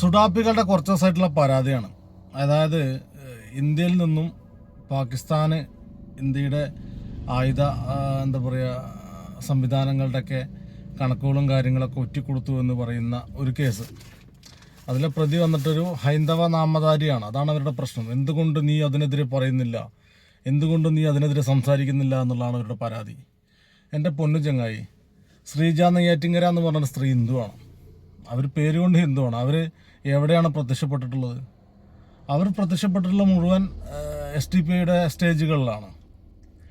സുഡാപ്പികളുടെ കുറച്ച് ദിവസമായിട്ടുള്ള പരാതിയാണ്. അതായത് ഇന്ത്യയിൽ നിന്നും പാകിസ്ഥാന് ഇന്ത്യയുടെ ആയുധ എന്താ പറയുക സംവിധാനങ്ങളുടെയൊക്കെ കണക്കുകളും കാര്യങ്ങളൊക്കെ ഒറ്റിക്കൊടുത്തു എന്ന് പറയുന്ന ഒരു കേസ്. അതിലെ പ്രതി വന്നിട്ടൊരു ഹൈന്ദവ നാമധാരിയാണ്. അതാണ് അവരുടെ പ്രശ്നം. എന്തുകൊണ്ട് നീ അതിനെതിരെ പറയുന്നില്ല? എന്തുകൊണ്ട് നീ അതിനെതിരെ സംസാരിക്കുന്നില്ല എന്നുള്ളതാണ് അവരുടെ പരാതി. എന്റെ പൊന്നു ചങ്ങായി ശ്രീജ നെയ്യാറ്റിങ്കര എന്ന് പറഞ്ഞ സ്ത്രീ ഹിന്ദുവാണ്. അവർ പേരുകൊണ്ട് ഹിന്ദുവാണ്. അവർ എവിടെയാണ് പ്രത്യക്ഷപ്പെട്ടിട്ടുള്ളത്? അവർ പ്രത്യക്ഷപ്പെട്ടിട്ടുള്ള മുഴുവൻ എസ് ടി പിയുടെ സ്റ്റേജുകളിലാണ്.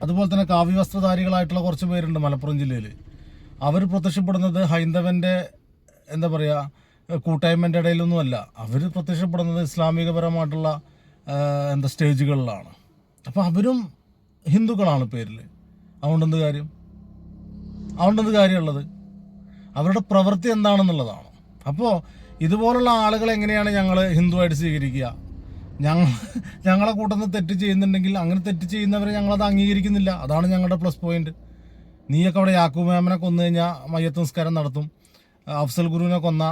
അതുപോലെ തന്നെ കാവ്യവസ്ത്രധാരികളായിട്ടുള്ള കുറച്ച് പേരുണ്ട് മലപ്പുറം ജില്ലയിൽ അവർ പ്രത്യക്ഷപ്പെടുന്നത് ഹൈന്ദവന്റെ എന്താ പറയുക കൂട്ടായ്മന്റെ ഇടയിലൊന്നുമല്ല. അവർ പ്രത്യക്ഷപ്പെടുന്നത് ഇസ്ലാമികപരമായിട്ടുള്ള എന്താ സ്റ്റേജുകളിലാണ്. അപ്പോൾ അവരും ഹിന്ദുക്കളാണ് പേരിൽ അതുകൊണ്ടെന്ത് കാര്യം? അതുകൊണ്ടെന്ത് കാര്യമുള്ളത്? അവരുടെ പ്രവൃത്തി എന്താണെന്നുള്ളതാണ്. അപ്പോൾ ഇതുപോലുള്ള ആളുകൾ എങ്ങനെയാണ് ഞങ്ങൾ ഹിന്ദുവായിട്ട് സ്വീകരിക്കുക? ഞങ്ങൾ ഞങ്ങളെ കൂട്ടത്തിൽ തെറ്റ് ചെയ്യുന്നുണ്ടെങ്കിൽ അങ്ങനെ തെറ്റ് ചെയ്യുന്നവരെ ഞങ്ങളത് അംഗീകരിക്കുന്നില്ല. അതാണ് ഞങ്ങളുടെ പ്ലസ് പോയിന്റ് നീയൊക്കെ അവിടെ യാക്കൂബ് മാമനെ കൊന്നു കഴിഞ്ഞാൽ മയ്യത്ത് നിസ്കാരം നടത്തും. അഫ്സൽ ഗുരുവിനെ കൊന്ന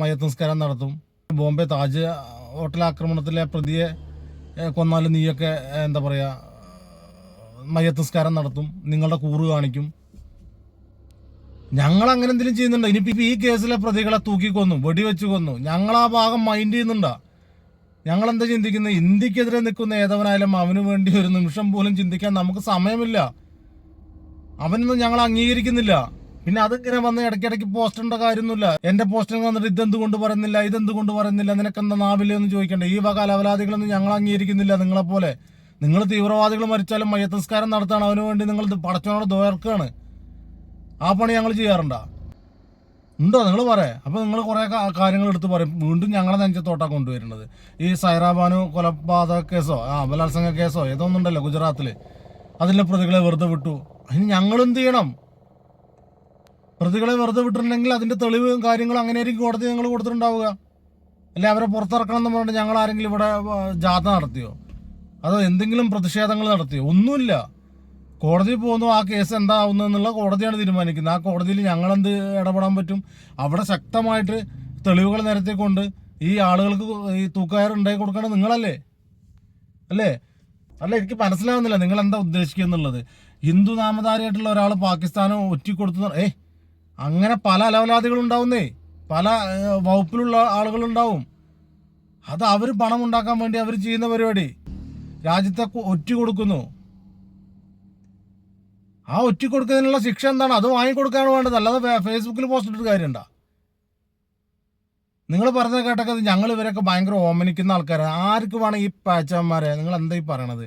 മയ്യത്തംസ്കാരം നടത്തും. ബോംബെ താജ് ഹോട്ടൽ ആക്രമണത്തിലെ പ്രതിയെ കൊന്നാലും നീയൊക്കെ എന്താ പറയുക മയ്യത്ത് നിസ്കാരം നടത്തും. നിങ്ങളുടെ കൂറ് കാണിക്കും. ഞങ്ങൾ അങ്ങനെ എന്തെങ്കിലും ചെയ്യുന്നുണ്ടോ? ഇനിയിപ്പോ ഈ കേസിലെ പ്രതികളെ തൂക്കി കൊന്നു വെടിവെച്ച് കൊന്നു. ഞങ്ങൾ ആ ഭാഗം മൈൻഡ് ചെയ്യുന്നുണ്ടോ? ഞങ്ങൾ എന്താ ചിന്തിക്കുന്നത് ഇന്ത്യക്കെതിരെ നിൽക്കുന്ന ഏതവനായാലും അവന് വേണ്ടി ഒരു നിമിഷം പോലും ചിന്തിക്കാൻ നമുക്ക് സമയമില്ല. അവനൊന്നും ഞങ്ങൾ അംഗീകരിക്കുന്നില്ല. പിന്നെ അതിങ്ങനെ വന്ന് ഇടയ്ക്കിടയ്ക്ക് പോസ്റ്ററിന്റെ കാര്യമൊന്നുമില്ല. എന്റെ പോസ്റ്ററിൽ വന്നിട്ട് ഇതെന്തുകൊണ്ട് പറയുന്നില്ല ഇതെന്തുകൊണ്ട് പറയുന്നില്ല നിനക്കെന്താ നാവില്ലേ എന്ന് ചോദിക്കണ്ടേ? ഈ വക അലവലാദികളൊന്നും ഞങ്ങൾ അംഗീകരിക്കുന്നില്ല നിങ്ങളെപ്പോലെ. നിങ്ങൾ തീവ്രവാദികൾ മരിച്ചാലും മയ്യത്ത് നിസ്കാരം നടത്താണ് അവന് വേണ്ടി നിങ്ങൾ പടച്ചവനോട് ദ്വേർക്കാണ് ആ പണി ഞങ്ങൾ ചെയ്യാറുണ്ടോ. ഉണ്ടോ? നിങ്ങൾ പറയേ. അപ്പോൾ നിങ്ങൾ കുറെ കാര്യങ്ങൾ എടുത്ത് പറയും. വീണ്ടും ഞങ്ങളെ നെഞ്ചത്തോട്ടാണ് കൊണ്ടുവരുന്നത്. ഈ സൈറാബാനു കൊലപാതക കേസോ ആ ബലാത്സംഗ കേസോ ഏതോ ഒന്നുണ്ടല്ലോ ഗുജറാത്തിൽ. അതിലെ പ്രതികളെ വെറുതെ വിട്ടു. അതിന് ഞങ്ങൾ എന്ത് ചെയ്യണം? പ്രതികളെ വെറുതെ വിട്ടിട്ടുണ്ടെങ്കിൽ അതിന്റെ തെളിവും കാര്യങ്ങളും അങ്ങനെയായിരിക്കും കോടതി ഞങ്ങൾ കൊടുത്തിട്ടുണ്ടാവുക. അല്ലെ അവരെ പുറത്തിറക്കണം എന്ന് പറഞ്ഞിട്ട് ഞങ്ങൾ ആരെങ്കിലും ഇവിടെ ജാഥ നടത്തിയോ? അതോ എന്തെങ്കിലും പ്രതിഷേധങ്ങൾ നടത്തിയോ? ഒന്നുമില്ല. കോടതി പോകുന്നു ആ കേസ് എന്താവുന്നുള്ള കോടതിയാണ് തീരുമാനിക്കുന്നത്. ആ കോടതിയിൽ ഞങ്ങളെന്ത് ഇടപെടാൻ പറ്റും? അവിടെ ശക്തമായിട്ട് തെളിവുകൾ നിരത്തിക്കൊണ്ട് ഈ ആളുകൾക്ക് ഈ തൂക്കയർ ഉണ്ടാക്കി കൊടുക്കണം നിങ്ങളല്ലേ? അല്ലേ? അല്ല എനിക്ക് മനസ്സിലാവുന്നില്ല നിങ്ങൾ എന്താ ഉദ്ദേശിക്കുന്നുള്ളത്? ഹിന്ദു നാമധാരിയായിട്ടുള്ള ഒരാൾ പാകിസ്ഥാനോ ഒറ്റിക്കൊടുത്തു. ഏ അങ്ങനെ പല അലവലാദികളുണ്ടാവുന്നേ പല വകുപ്പിലുള്ള ആളുകളുണ്ടാവും അത് അവർ പണം ഉണ്ടാക്കാൻ വേണ്ടി അവർ ചെയ്യുന്ന പരിപാടി. രാജ്യത്തെ ഒറ്റ കൊടുക്കുന്നു ആ ഒറ്റ കൊടുക്കുന്നതിനുള്ള ശിക്ഷ എന്താണ്? അത് വാങ്ങിക്കൊടുക്കാണ് വേണ്ടത്. അല്ലാതെ ഫേസ്ബുക്കിൽ പോസ്റ്റ് ഇട്ടിട്ട് കാര്യമുണ്ട? നിങ്ങൾ പറഞ്ഞ കേട്ടൊക്കെ ഞങ്ങൾ ഇവരൊക്കെ ഭയങ്കര ഓമനിക്കുന്ന ആൾക്കാരാണ് ആർക്ക് വേണം ഈ പാച്ചന്മാരെ നിങ്ങൾ എന്താ ഈ പറയണത്?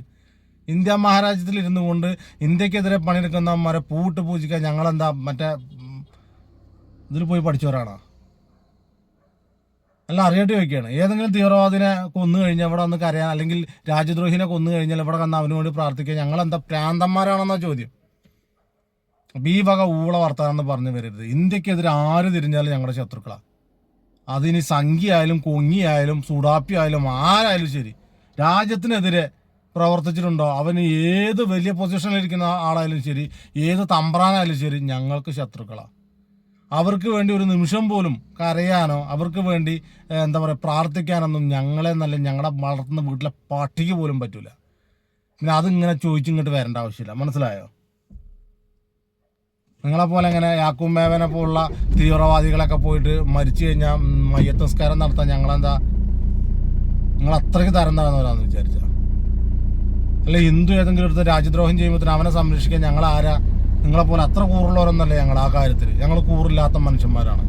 ഇന്ത്യ മഹാരാജ്യത്തിൽ ഇരുന്നു കൊണ്ട് ഇന്ത്യക്കെതിരെ പണിയെടുക്കുന്നവന്മാരെ പൂട്ട് പൂജിക്കാൻ ഞങ്ങളെന്താ മറ്റേ ഇതിൽ പോയി പഠിച്ചവരാണോ? അല്ല അറിയേണ്ടി ചോദിക്കുകയാണ്. ഏതെങ്കിലും തീവ്രവാദിനെ കൊന്നു കഴിഞ്ഞാൽ ഇവിടെ വന്ന് കരയാൻ അല്ലെങ്കിൽ രാജ്യദ്രോഹിനെ കൊന്നു കഴിഞ്ഞാൽ ഇവിടെ വന്ന് അവന് വേണ്ടി പ്രാർത്ഥിക്കുക ഞങ്ങളെന്താ പ്രാന്തന്മാരാണെന്നാ ചോദ്യം? അപ്പൊ വക ഊള വർത്താനെന്ന് പറഞ്ഞു വരരുത്. ഇന്ത്യക്കെതിരെ ആര് തിരിഞ്ഞാലും ഞങ്ങളുടെ ശത്രുക്കളാണ് അതിന് സംഖ്യയായാലും കൊങ്ങിയായാലും സുഡാപ്പി ആയാലും ആരായാലും ശരി രാജ്യത്തിനെതിരെ പ്രവർത്തിച്ചിട്ടുണ്ടോ അവന് ഏത് വലിയ പൊസിഷനിലിരിക്കുന്ന ആളായാലും ശരി ഏത് തമ്പ്രാനായാലും ശരി ഞങ്ങൾക്ക് ശത്രുക്കളാണ് അവർക്ക് വേണ്ടി ഒരു നിമിഷം പോലും കരയാനോ അവർക്ക് വേണ്ടി എന്താ പറയുക പ്രാർത്ഥിക്കാനൊന്നും ഞങ്ങളെ നല്ല ഞങ്ങളുടെ വളർത്തുന്ന വീട്ടിലെ പട്ടിക്ക് പോലും പറ്റൂല. പിന്നെ അതിങ്ങനെ ചോദിച്ചിങ്ങോട്ട് വരേണ്ട ആവശ്യമില്ല. മനസ്സിലായോ? നിങ്ങളെ പോലെ ഇങ്ങനെ യാക്കും മേവനെ പോലുള്ള തീവ്രവാദികളൊക്കെ പോയിട്ട് മരിച്ചു കഴിഞ്ഞാൽ മയ്യത്ത് നിസ്കാരം നടത്താൻ ഞങ്ങളെന്താ? നിങ്ങൾ അത്രയ്ക്ക് തരം തരുന്നവരാന്ന് വിചാരിച്ച. അല്ലെ ഹിന്ദു ഏതെങ്കിലും എടുത്ത് രാജ്യദ്രോഹം ചെയ്യുമ്പോൾ അവനെ സംരക്ഷിക്കാൻ ഞങ്ങൾ ആരാ നിങ്ങളെ പോലെ അത്ര കൂറുള്ളവരൊന്നല്ലേ ഞങ്ങൾ ആ കാര്യത്തിൽ ഞങ്ങൾ കൂറില്ലാത്ത മനുഷ്യന്മാരാണ്.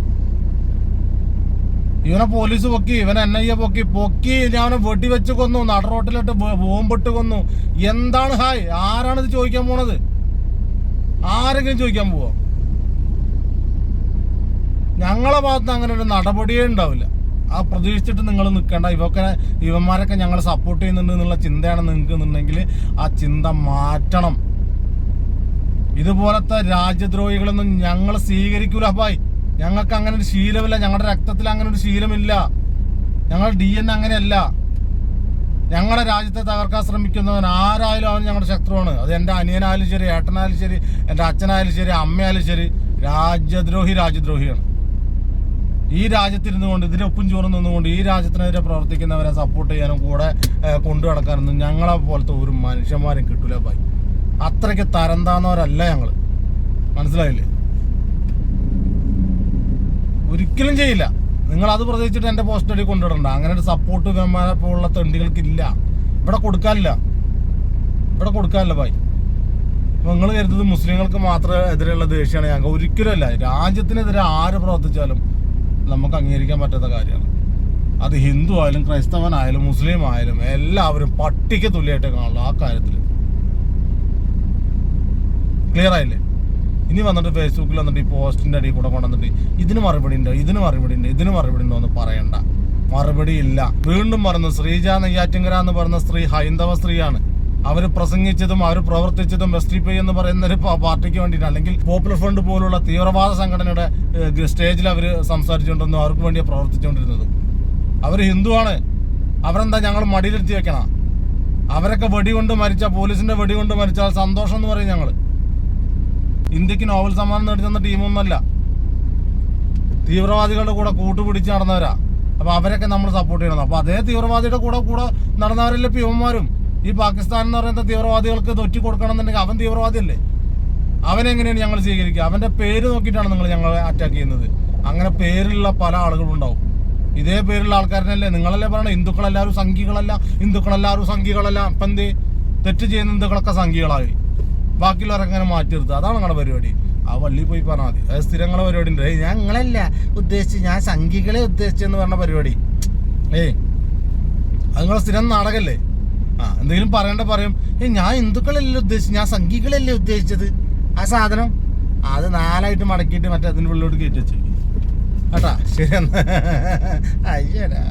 ഇവനെ പോലീസ് പൊക്കി ഇവനെ എൻ ഐ എ പൊക്കി പൊക്കി ഞാൻ അവനെ വെടിവെച്ച് കൊന്നു നടറോട്ടിലിട്ട് ബോംബിട്ട് കൊന്നു. എന്താണ് ഹായ്? ആരാണിത് ചോദിക്കാൻ പോണത്? ആരെങ്കിലും ചോദിക്കാൻ പോവോ? ഞങ്ങളെ ഭാഗത്ത് അങ്ങനെ ഒരു നടപടിയേ ഉണ്ടാവില്ല. ആ പ്രതീക്ഷിച്ചിട്ട് നിങ്ങൾ നിൽക്കേണ്ട. ഇവക്കെ ഇവന്മാരൊക്കെ ഞങ്ങൾ സപ്പോർട്ട് ചെയ്യുന്നുണ്ട് എന്നുള്ള ചിന്തയാണ് നിങ്ങൾക്ക് എന്നുണ്ടെങ്കിൽ ആ ചിന്ത മാറ്റണം. ഇതുപോലത്തെ രാജ്യദ്രോഹികളൊന്നും ഞങ്ങൾ സ്വീകരിക്കൂല അപ്പായി. ഞങ്ങൾക്ക് അങ്ങനെ ഒരു ശീലമില്ല. ഞങ്ങളുടെ രക്തത്തിൽ അങ്ങനെ ഒരു ശീലമില്ല. ഞങ്ങൾ ഡി എൻ അങ്ങനെയല്ല. ഞങ്ങളുടെ രാജ്യത്തെ തകർക്കാൻ ശ്രമിക്കുന്നവൻ ആരായാലും അവൻ ഞങ്ങളുടെ ശത്രുവാണ്. അത് എന്റെ അനിയനായാലും ശരി ഏട്ടനായാലും ശരി എന്റെ അച്ഛനായാലും ശരി അമ്മയായാലും ശരി രാജ്യദ്രോഹി രാജ്യദ്രോഹിയാണ്. ഈ രാജ്യത്തിരുന്നു കൊണ്ട് ഇതിന് ഉപ്പും ചോറും നിന്നുകൊണ്ട് ഈ രാജ്യത്തിനെതിരെ പ്രവർത്തിക്കുന്നവരെ സപ്പോർട്ട് ചെയ്യാനും കൂടെ കൊണ്ടു നടക്കാനൊന്നും ഞങ്ങളെ പോലത്തെ ഒരു മനുഷ്യന്മാരും കിട്ടൂല ഭായി. അത്രയ്ക്ക് തരം ഞങ്ങൾ മനസ്സിലായില്ലേ? ഒരിക്കലും ചെയ്യില്ല. നിങ്ങൾ അത് പ്രതീക്ഷിച്ചിട്ട് എന്റെ പോസ്റ്റ് അടി കൊണ്ടുവിടണ്ട. അങ്ങനെ ഒരു സപ്പോർട്ട് ഇവന്മാരെ പോലുള്ള തെണ്ടികൾക്കില്ല. ഇവിടെ കൊടുക്കാനില്ല. ഇവിടെ കൊടുക്കാനില്ല ഭായി. അപ്പൊ നിങ്ങൾ കരുതുന്നത് മുസ്ലിങ്ങൾക്ക് മാത്രമേ എതിരെയുള്ള ദേഷ്യമാണ്. ഞങ്ങൾക്ക് ഒരിക്കലും അല്ല. രാജ്യത്തിനെതിരെ ആര് പ്രവർത്തിച്ചാലും നമുക്ക് അംഗീകരിക്കാൻ പറ്റാത്ത കാര്യമാണ്. അത് ഹിന്ദു ആയാലും ക്രൈസ്തവനായാലും മുസ്ലിം ആയാലും എല്ലാവരും പട്ടിക്ക് തുല്യമായിട്ട് കാണുള്ളൂ ആ കാര്യത്തിൽ ക്ലിയർ ആയില്ലേ? ഇനി വന്നിട്ട് ഫേസ്ബുക്കിൽ വന്നിട്ട് ഈ പോസ്റ്റിന്റെ അടി കൂടെ കൊണ്ടുവന്നിട്ട് ഇതിന് മറുപടി ഉണ്ട്? ഇതിന് മറുപടി ഉണ്ട്? ഇതിന് മറുപടി ഉണ്ടോ എന്ന് പറയണ്ട. മറുപടി ഇല്ല. വീണ്ടും പറഞ്ഞു ശ്രീജ നെയ്യാറ്റിങ്കര എന്ന് പറയുന്ന സ്ത്രീ ഹൈന്ദവ സ്ത്രീയാണ്. അവർ പ്രസംഗിച്ചതും അവർ പ്രവർത്തിച്ചതും എസ് ടി പി എന്ന് പറയുന്ന ഒരു പാർട്ടിക്ക് വേണ്ടിയിട്ട് അല്ലെങ്കിൽ പോപ്പുലർ ഫ്രണ്ട് പോലുള്ള തീവ്രവാദ സംഘടനയുടെ സ്റ്റേജിൽ അവർ സംസാരിച്ചുകൊണ്ടിരുന്നു. അവർക്ക് വേണ്ടിയാണ് പ്രവർത്തിച്ചുകൊണ്ടിരുന്നത്. അവർ ഹിന്ദുവാണ് അവരെന്താ ഞങ്ങൾ മടിയിലെടുത്തി വെക്കണം? അവരൊക്കെ വെടികൊണ്ട് മരിച്ച പോലീസിന്റെ വെടികൊണ്ട് മരിച്ചാൽ സന്തോഷം എന്ന് പറയും ഞങ്ങൾ ഇന്ത്യയ്ക്ക് നോബൽ സമ്മാനം നേടിത്തന്ന ടീമൊന്നുമല്ല. തീവ്രവാദികളുടെ കൂടെ കൂട്ടുപിടിച്ച് നടന്നവരാ. അപ്പൊ അവരൊക്കെ നമ്മൾ സപ്പോർട്ട് ചെയ്യണം. അപ്പൊ അതേ തീവ്രവാദിയുടെ കൂടെ കൂടെ നടന്നവരല്ലേ പിവന്മാരും ഈ പാകിസ്ഥാൻ എന്ന് പറയുന്ന തീവ്രവാദികൾക്ക് തൊറ്റി കൊടുക്കണം എന്നുണ്ടെങ്കിൽ അവൻ തീവ്രവാദിയല്ലേ? അവനെങ്ങനെയാണ് ഞങ്ങൾ സ്വീകരിക്കുക? അവന്റെ പേര് നോക്കിയിട്ടാണ് നിങ്ങൾ ഞങ്ങളെ അറ്റാക്ക് ചെയ്യുന്നത്. അങ്ങനെ പേരുള്ള പല ആളുകളും ഉണ്ടാവും. ഇതേ പേരുള്ള ആൾക്കാരനല്ലേ നിങ്ങളല്ലേ പറയണം? ഹിന്ദുക്കളെല്ലാവരും സംഘികളല്ല. ഹിന്ദുക്കളെല്ലാവരും സംഘികളല്ല. ഇപ്പം എന്ത്? തെറ്റ് ചെയ്യുന്ന ഹിന്ദുക്കളൊക്കെ സംഘികളായി. ബാക്കിയുള്ളവരൊക്കെ അങ്ങനെ മാറ്റി നിർത്തുക അതാണ് നിങ്ങളുടെ പരിപാടി. ആ വള്ളി പോയി പറഞ്ഞാൽ മതി. അത് സ്ഥിരങ്ങളെ പരിപാടി ഉണ്ട് ഏയ് ഞങ്ങളല്ല ഉദ്ദേശിച്ച് ഞാൻ സംഘികളെ ഉദ്ദേശിച്ചെന്ന് പറഞ്ഞ പരിപാടി. ഏയ് അത് നിങ്ങളെ സ്ഥിരം നാടകല്ലേ? ആ എന്തെങ്കിലും പറയണ്ട പറയും. ഏയ് ഞാൻ ഹിന്ദുക്കളല്ലേ ഉദ്ദേശിച്ചു ഞാൻ സംഘികളല്ലേ ഉദ്ദേശിച്ചത്. ആ സാധനം? അത് നാലായിട്ട് മടക്കിയിട്ട് മറ്റേ അതിന്റെ ഉള്ളിലോട്ട് കയറ്റി വെച്ചു കേട്ടാ? ശരി എന്നാ. അയ്യടാ.